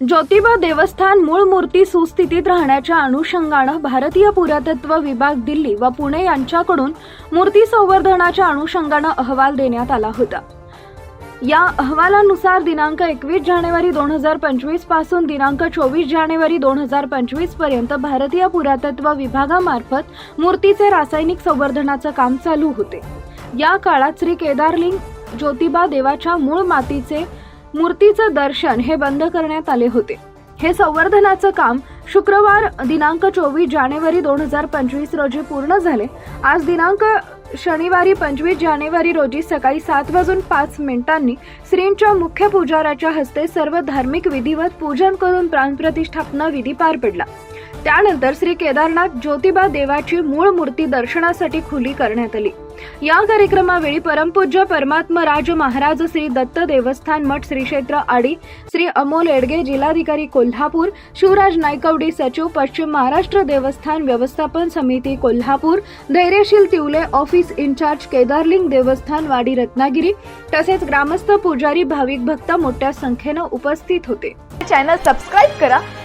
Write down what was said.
ज्योतिबा देवस्थान मूळ मूर्ती सुस्थितीत राहण्याच्या अनुषंगानं भारतीय पुरातत्व विभाग दिल्ली व पुणे यांच्याकडून मूर्ती संवर्धनाच्या अनुषंगानं अहवाल देण्यात आला होता. या अहवालानुसार दिनांक एकवीस जानेवारी दोन हजार पंचवीसपासून दिनांक चोवीस जानेवारी दोन हजार पंचवीसपर्यंत भारतीय पुरातत्व विभागामार्फत मूर्तीचे रासायनिक संवर्धनाचं काम चालू होते. या काळात श्री केदारलिंग ज्योतिबा देवाच्या मूळ मातीचे मूर्तीचं दर्शन हे बंद करण्यात आले होते. हे संवर्धनाचं काम शुक्रवार दिनांक चोवीस जानेवारी दोन हजार पंचवीस रोजी पूर्ण झाले. आज दिनांक शनिवारी पंचवीस जानेवारी रोजी सकाळी सात वाजून पाच मिनिटांनी श्रींच्या मुख्य पुजाऱ्याच्या हस्ते सर्व धार्मिक विधिवत पूजन करून प्राणप्रतिष्ठापना विधी पार पडला. त्यानंतर श्री केदारनाथ ज्योतिबा देवाची मूळ मूर्ती दर्शनासाठी खुली करण्यात आली. या कार्यक्रमावेळी परमपूज्य परमात्मा राज महाराज श्री दत्त देवस्थान मठ श्री क्षेत्र आडी श्री अमोल एडगे जिल्हाधिकारी कोल्हापूर शिवराज नायकवडी सचिव पश्चिम महाराष्ट्र देवस्थान व्यवस्थापन समिती कोल्हापूर धैर्यशील तिवले ऑफिस इन्चार्ज केदारलिंग देवस्थान वाडी रत्नागिरी तसेच ग्रामस्थ पुजारी भाविक भक्त मोठ्या संख्येनं उपस्थित होते. चॅनल सबस्क्राईब करा